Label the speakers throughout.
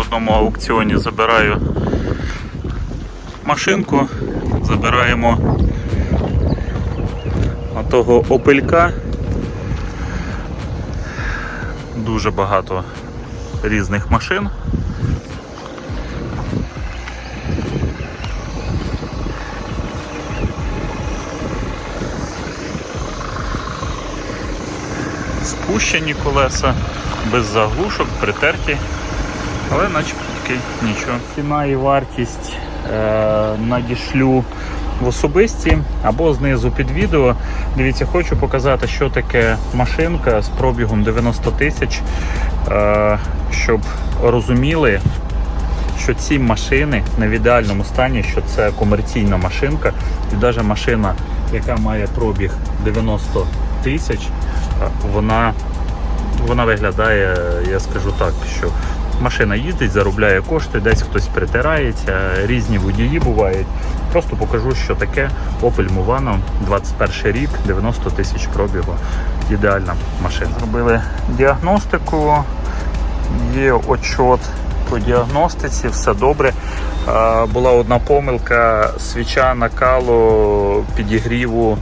Speaker 1: одному аукціоні забираю машинку, забираємо того опелька. Дуже багато різних машин. Спущені колеса, без заглушок, притерті, але начебто таки нічого. Ціна і вартість е, надішлю в особисті або знизу під відео. Дивіться, хочу показати, що таке машинка з пробігом 90 тисяч, е, щоб розуміли, що ці машини не в ідеальному стані, що це комерційна машинка, і навіть машина, яка має пробіг 90 тисяч, е, вона, вона виглядає, я скажу так, що машина їздить, заробляє кошти, десь хтось притирається, різні водії бувають. Просто покажу, що таке Opel Movano, 21 рік, 90 тисяч пробігу. Ідеальна машина. Зробили діагностику, є отчот по діагностиці, все добре. Була одна помилка, свіча накалу, підігріву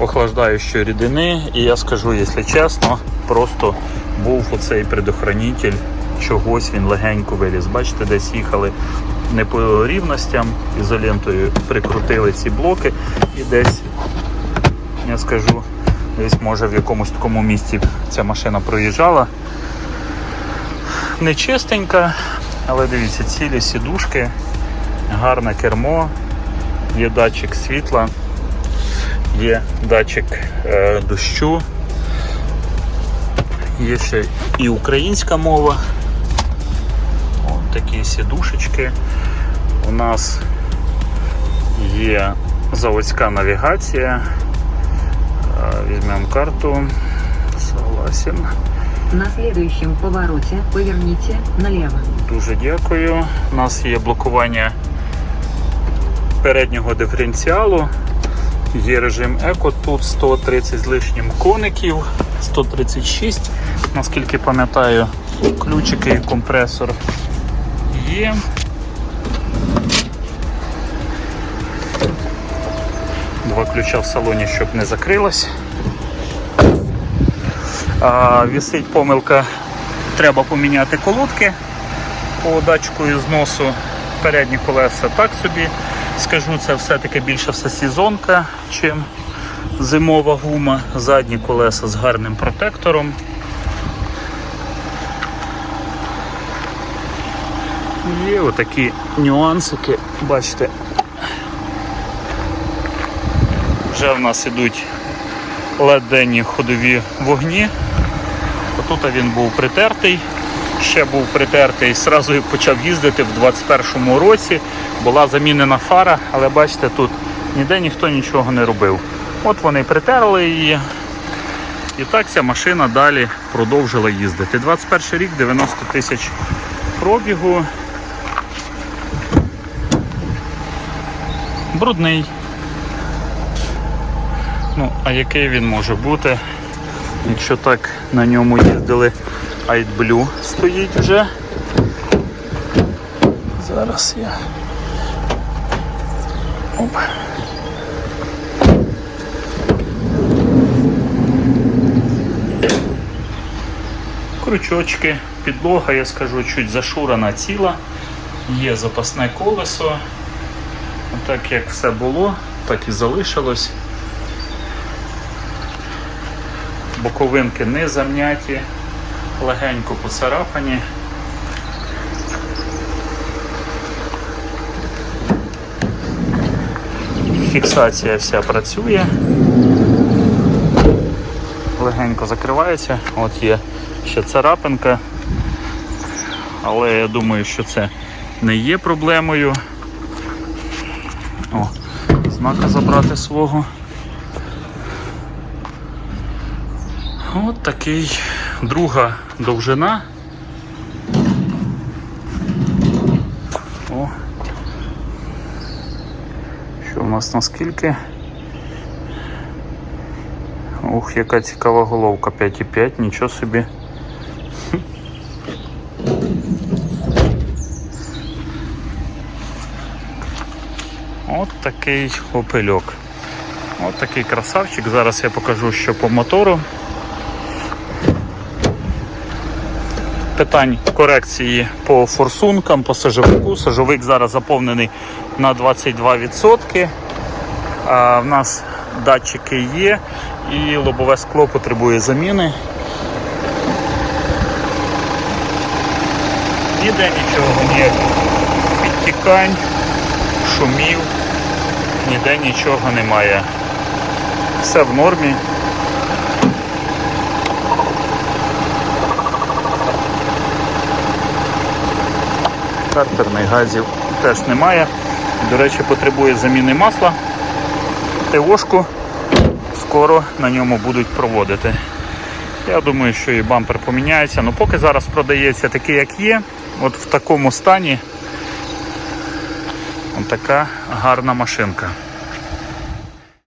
Speaker 1: охлаждаючої рідини. І я скажу, якщо чесно, просто був оцей предохранитель, чогось він легенько виліз. Бачите, десь їхали не по рівностям, ізолентою прикрутили ці блоки і десь, я скажу, десь може в якомусь такому місці ця машина проїжджала не чистенька, але дивіться, цілі сідушки, гарне кермо, є датчик світла, є датчик е, дощу, є ще і українська мова. Такі сідушечки. У нас є заводська навігація. Е, Візьмемо карту. Согласен.
Speaker 2: На следующем повороте поверните налево.
Speaker 1: Дуже дякую. У нас є блокування переднього диференціалу. Є режим еко. Тут 130 з лишнім коників, 136, наскільки пам'ятаю, ключики і компресор є. Два ключа в салоні, щоб не закрилось. А, вісить помилка, треба поміняти колодки по датчику зносу передні колеса так собі. Скажу, це все-таки більше все сезонка, чим зимова гума. Задні колеса з гарним протектором. Є отакі нюансики, бачите. Вже в нас ідуть леденні ходові вогні. Тут він був притертий, ще був притертий, зразу почав їздити в 21-му році. Була замінена фара, але бачите, тут ніде ніхто нічого не робив. От вони притерли її. І так ця машина далі продовжила їздити. 21 рік, 90 тисяч пробігу. Брудний. Ну, а який він може бути? Якщо так на ньому їздили Blue стоїть вже. Зараз я. Оп. Крючочки, підлога, я скажу, чуть зашурана ціла, є запасне колесо. Так як все було, так і залишилось. боковинки не замняті, легенько поцарапані. Фіксація вся працює, легенько закривається, от є ще царапинка, але я думаю, що це не є проблемою. О, знака забрати свого. От такий друга довжина. О. Що в нас наскільки? Ух, яка цікава головка 5,5, нічого собі. От такий опельок. От такий красавчик. Зараз я покажу, що по мотору. Питань корекції по форсункам, по сажовику. Сажовик зараз заповнений на 22%. А в нас датчики є і лобове скло потребує заміни. Ніде нічого, ніяких підтікань, шумів, ніде нічого немає. Все в нормі. Картерних газів теж немає. До речі, потребує заміни масла. ТОшку скоро на ньому будуть проводити. Я думаю, що і бампер поміняється. Ну поки зараз продається такий, як є. От в такому стані. Ось така гарна машинка.